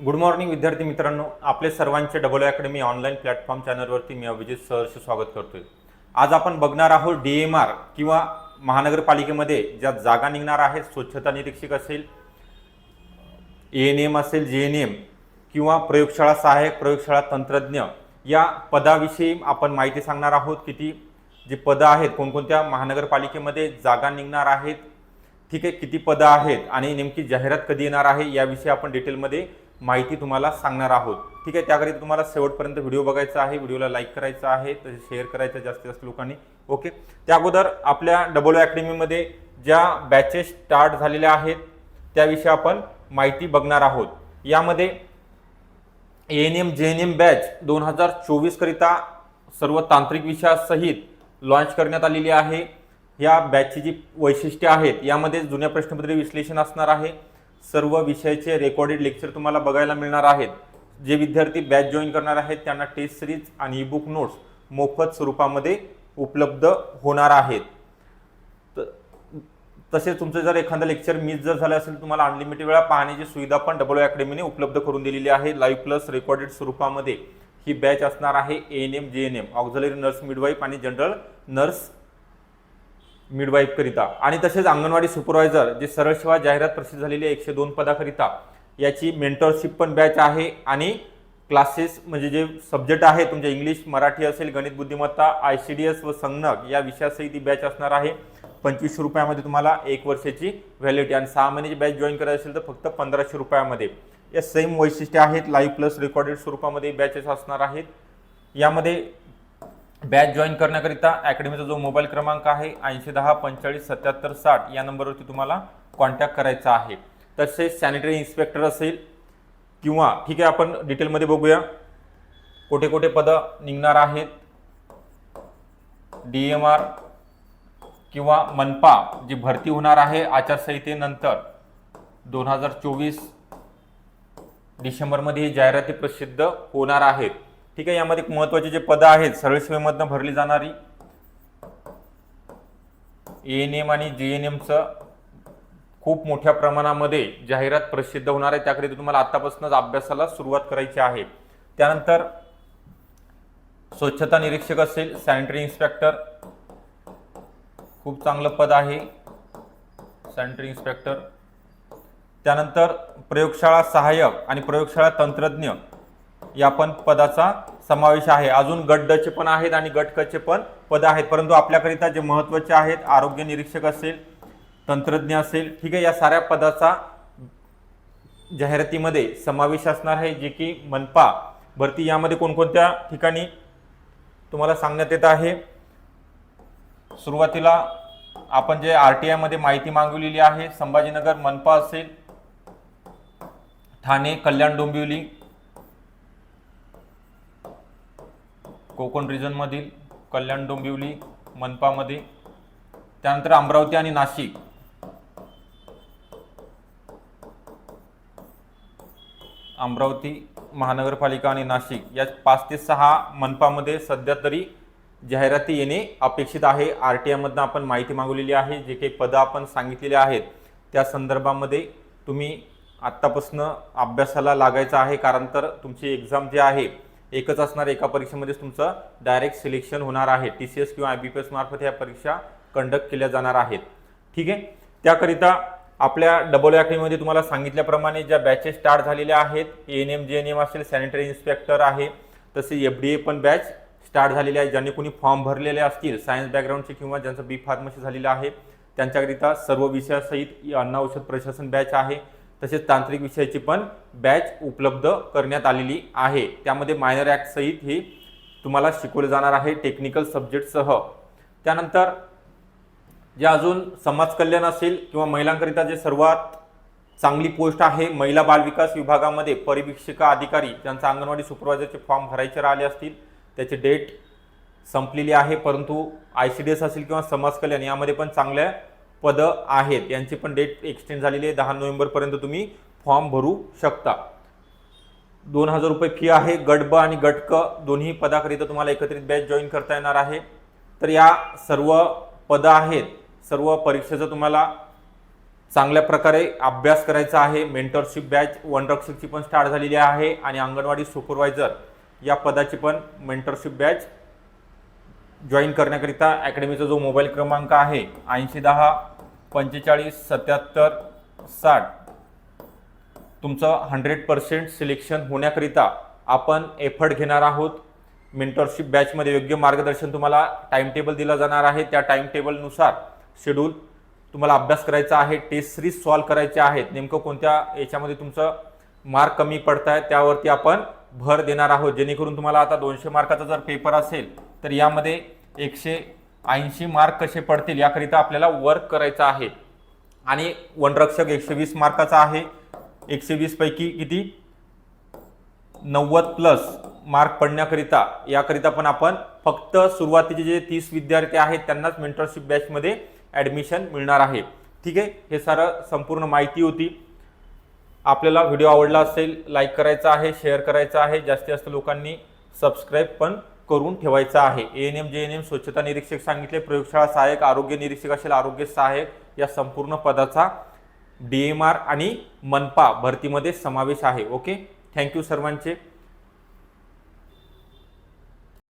Good morning विद्यार्थी मित्रांनो. आपले सर्वांचे डबल अकॅडमी ऑनलाईन प्लॅटफॉर्म चॅनलवरती मी अभिजित सहर्ष स्वागत करतोय. आज आपण बघणार आहोत डी एम आर किंवा महानगरपालिकेमध्ये ज्या जागा निघणार आहेत स्वच्छता निरीक्षक असेल ए एन एम असेल जे एन एम किंवा प्रयोगशाळा सहाय्यक प्रयोगशाळा तंत्रज्ञ या पदाविषयी आपण माहिती सांगणार आहोत किती जी पदं आहेत कोणकोणत्या महानगरपालिकेमध्ये जागा निघणार आहेत ठीक आहे किती पदं आहेत आणि नेमकी जाहिरात कधी येणार आहे याविषयी आपण डिटेलमध्ये माहिती तुम्हाला सांगणार आहोत. ठीक आहे त्याकरिता तुम्हाला शेवटपर्यंत व्हिडिओ बघायचा आहे व्हिडिओला लाईक करायचा आहे तसे शेअर करायचं जास्तीत जास्त लोकांनी. ओके त्या अगोदर आपल्या डबल अकॅडमीमध्ये ज्या बॅचेस स्टार्ट झालेल्या आहेत त्याविषयी आपण माहिती बघणार आहोत. यामध्ये N M J N M batch दोन हजार चोवीसकरिता सर्व तांत्रिक विषयासहित लॉन्च करण्यात आलेली आहे. या बॅचची जी वैशिष्ट्ये आहेत यामध्ये जुन्या प्रश्नपत्रे विश्लेषण असणार आहे. सर्व विषयाचे रेकॉर्डेड लेक्चर तुम्हाला बघायला मिळणार आहेत. जे विद्यार्थी बॅच जॉईन करणार आहेत त्यांना टेस्ट सिरीज आणि ई बुक नोट्स मोफत स्वरूपामध्ये उपलब्ध होणार आहेत. तसेच तुमचं जर एखादं लेक्चर मिस जर झालं असेल तुम्हाला अनलिमिटेड वेळा पाहण्याची सुविधा पण डबल अकॅडमीने उपलब्ध करून दिलेली आहे. लाईव्ह प्लस रेकॉर्डेड स्वरूपामध्ये ही बॅच असणार आहे A N M G N M auxiliary nurse midwife आणि जनरल नर्स मिडवाईफकरिता आणि तसेच अंगणवाडी सुपरवायझर जे सरळ सेवा जाहिरात प्रसिद्ध झालेली एकशे दोन पदाकरिता याची मेंटरशिप पण बॅच आहे आणि क्लासेस म्हणजे जे सब्जेक्ट आहे तुमचे इंग्लिश मराठी असेल गणित बुद्धिमत्ता आय सी डी एस व संगणक या विषयासही ती बॅच असणार आहे. पंचवीसशे रुपयामध्ये तुम्हाला एक वर्षाची व्हॅलिडिटी आणि सहा महिन्याची बॅच जॉईन करायची असेल तर फक्त पंधराशे रुपयामध्ये. या सेम वैशिष्ट्ये आहेत. लाईव्ह प्लस रेकॉर्डेड स्वरूपामध्ये बॅचेस असणार आहेत. यामध्ये बॅच जॉईन करण्याकरिता अकॅडमीचा जो मोबाईल क्रमांक आहे ऐंशी दहा पंचेचाळीस सत्याहत्तर साठ या नंबरवरती तुम्हाला कॉन्टॅक्ट करायचा आहे. तसेच सॅनिटरी इन्स्पेक्टर असेल किंवा ठीक आहे आपण डिटेलमध्ये बघूया. कोठे कोठे पदं निघणार आहेत? डी एम आर किंवा मनपा जी भरती होणार आहे आचारसंहितेनंतर दोन हजार चोवीस डिसेंबरमध्ये जाहिराती प्रसिद्ध होणार आहेत. ठीक आहे यामध्ये महत्त्वाचे जे पदं आहेत सरळ सेवेमधनं भरली जाणारी ए एन एम आणि जे एन एमचं खूप मोठ्या प्रमाणामध्ये जाहिरात प्रसिद्ध होणार आहे. त्याकरिता तुम्हाला आतापासूनच अभ्यासाला सुरुवात करायची आहे. त्यानंतर स्वच्छता निरीक्षक असेल सॅनिटरी इन्स्पेक्टर खूप चांगलं पद आहे सॅनिटरी इन्स्पेक्टर त्यानंतर प्रयोगशाळा सहाय्यक आणि प्रयोगशाळा तंत्रज्ञ. या पण पदाचा समावेश आहे. अजून गट ड चे पण आहेत आणि गट क चे पण पद आहेत. परंतु आपल्याकरिता जे महत्त्वाचे आहेत आरोग्य निरीक्षक असेल तंत्रज्ञ असेल ठीक आहे या साऱ्या पदाचा जाहिरातीमध्ये समावेश असणार आहे जे की मनपा भरती यामध्ये कोणकोणत्या ठिकाणी तुम्हाला सांगण्यात येत आहे. सुरुवातीला आपण जे आर टी आयमध्ये माहिती मागवलेली आहे संभाजीनगर मनपा असेल ठाणे कल्याण डोंबिवली कोकण रिजनमधील कल्याण डोंबिवली मनपामध्ये त्यानंतर अमरावती आणि नाशिक. अमरावती महानगरपालिका आणि नाशिक या पाच ते सहा मनपामध्ये सध्या तरी जाहिराती येणे अपेक्षित आहे. आर टी आयमधनं आपण माहिती मागवलेली आहे. जे काही पदं आपण सांगितलेली आहेत त्या संदर्भामध्ये तुम्ही आत्तापासून अभ्यासाला लागायचं आहे. कारण तर तुमची एक्झाम जी आहे एकच असणार एका परीक्षेमध्येच तुमचं डायरेक्ट सिलेक्शन होणार आहे. टी सी एस किंवा आय बी पी एस मार्फत ह्या परीक्षा कंडक्ट केल्या जाणार आहेत. ठीक आहे? त्याकरिता आपल्या डबल अकॅडमीमध्ये तुम्हाला सांगितल्याप्रमाणे ज्या बॅचेस स्टार्ट झालेल्या आहेत A N M G N M असेल सॅनिटरी इन्स्पेक्टर आहे तसे एफ डी ए पण बॅच स्टार्ट झालेले आहे ज्यांनी कोणी फॉर्म भरलेले असतील सायन्स बॅकग्राऊंडचे किंवा ज्यांचं बी फार्मसी झालेलं आहे त्यांच्याकरिता सर्व विषयासहित अन्न औषध प्रशासन बॅच आहे. तसेच तांत्रिक विषयाची पण बॅच उपलब्ध करण्यात आलेली आहे. त्यामध्ये मायनर ॲक्टसहित ही तुम्हाला शिकवलं जाणार आहे टेक्निकल सब्जेक्टसह त्यानंतर जे अजून समाज कल्याण असेल किंवा महिलांकरिता जे सर्वात चांगली पोस्ट आहे महिला बालविकास विभागामध्ये परिवीक्षिका अधिकारी ज्यांचा अंगणवाडी सुपरवायझरचे फॉर्म भरायचे राहिले असतील त्याची डेट संपलेली आहे. परंतु आय सी डी एस असेल किंवा समाज कल्याण यामध्ये पण चांगल्या पदं आहेत. यांची पण डेट एक्सटेंड झालेली आहे. दहा नोव्हेंबरपर्यंत तुम्ही फॉर्म भरू शकता. दोन हजार रुपये फी आहे. गट ब आणि गट क दोन्ही पदाकरिता तुम्हाला एकत्रित बॅच जॉईन करता येणार आहे. तर या सर्व पदं आहेत. सर्व परीक्षेचं तुम्हाला चांगल्या प्रकारे अभ्यास करायचा आहे. मेंटरशिप बॅच वनरक्षकची पण स्टार्ट झालेली आहे. आणि अंगणवाडी सुपरवायझर या पदाची पण मेंटरशिप बॅच जॉईन करण्याकरिता अकॅडमीचा जो मोबाईल क्रमांक आहे ऐंशी दहा पंचेचाळीस सत्याहत्तर साठ. तुमचं हंड्रेड पर्सेंट सिलेक्शन होण्याकरिता आपण एफर्ट घेणार आहोत. मेंटरशिप बॅचमध्ये योग्य मार्गदर्शन तुम्हाला टाइम टेबल दिला जाणार आहे. त्या टाइम टेबलनुसार शेड्यूल तुम्हाला अभ्यास करायचा आहे. टेस्ट सिरीज सॉल्व करायचे आहेत. नेमकं कोणत्या याच्यामध्ये तुमचं मार्क कमी पडत आहे त्यावरती आपण भर देणार आहोत. जेणेकरून तुम्हाला आता दोनशे मार्काचा जर पेपर असेल तर यामध्ये एकशे ऐंशी मार्क कसे पडतील याकरिता आपल्याला वर्क करायचं आहे. आणि वनरक्षक एकशे वीस मार्काचा आहे. एकशे वीस पैकी किती? नव्वद प्लस मार्क पडण्याकरिता. याकरिता पण आपण फक्त सुरुवातीचे जे तीस विद्यार्थी आहेत त्यांनाच मेंटरशिप बॅचमध्ये ॲडमिशन मिळणार आहे. ठीक आहे? हे सारं संपूर्ण माहिती होती. आपल्याला व्हिडिओ आवडला असेल लाईक करायचा आहे शेअर करायचा आहे. जास्तीत जास्त लोकांनी सबस्क्राईब पण करून ठेवायचा आहे. A N M J N M स्वच्छता निरीक्षक सांगितले प्रयोगशाळा सहाय्यक आरोग्य निरीक्षक असेल आरोग्य सहाय्यक या संपूर्ण पदाचा डी एम आर आणि मनपा भरतीमध्ये समावेश आहे. ओके थँक्यू सर्वांचे.